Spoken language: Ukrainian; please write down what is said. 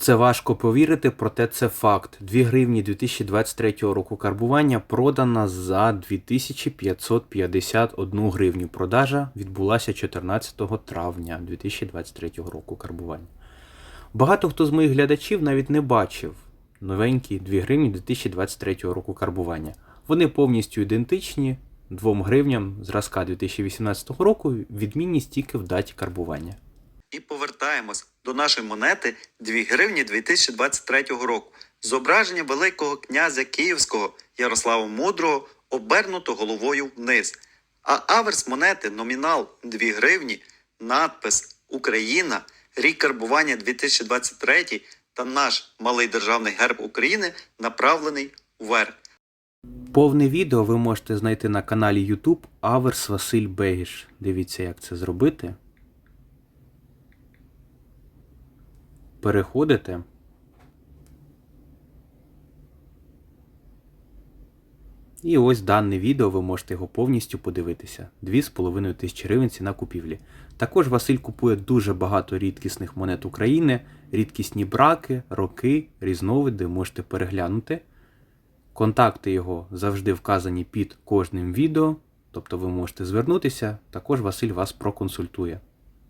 це важко повірити, проте це факт. 2 гривні 2023 року карбування продана за 2551 гривню. Продажа відбулася 14 травня 2023 року карбування. Багато хто з моїх глядачів навіть не бачив новенькі 2 гривні 2023 року карбування. Вони повністю ідентичні 2 гривням зразка 2018 року, відмінність тільки в даті карбування. І повертаємось до нашої монети 2 гривні 2023 року. Зображення Великого князя Київського Ярослава Мудрого обернуто головою вниз. А аверс монети номінал 2 гривні, надпис Україна, рік карбування 2023 та наш малий державний герб України направлений вверх. Повне відео ви можете знайти на каналі YouTube Аверс Василь Бегіш. Дивіться, як це зробити. Переходите. І ось дане відео, ви можете його повністю подивитися. 2,5 тисячі гривень ціна купівлі. Також Василь купує дуже багато рідкісних монет України, рідкісні браки, роки, різновиди можете переглянути. Контакти його завжди вказані під кожним відео, тобто ви можете звернутися, також Василь вас проконсультує.